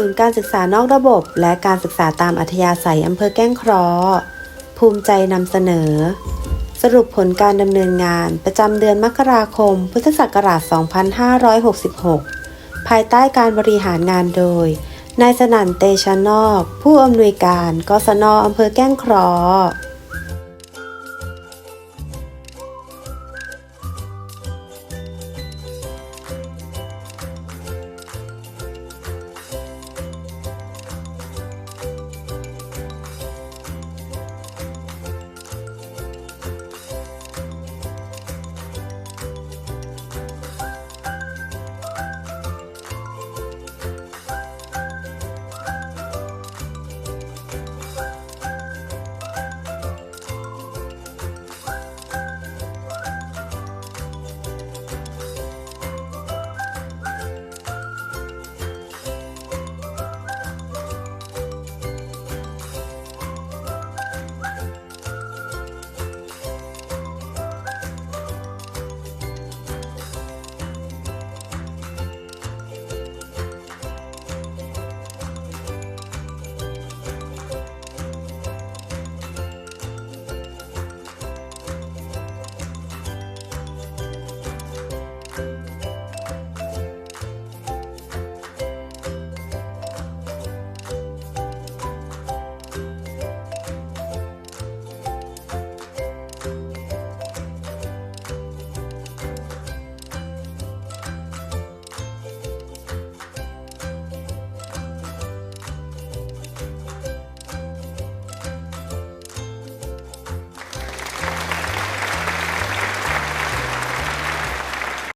ศูนย์การศึกษานอกระบบ และการศึกษาตามอัธยาศัยอำเภอแก้งเคราะห์ภูมิใจนำเสนอ สรุปผลการดำเนินงานประจำเดือนมกราคม พุทธศักราช 2566 ภายใต้การบริหารงานโดย นายสนั่นเตชะนอก ผู้อำนวยการกศนอำเภอแก้งเคราะห์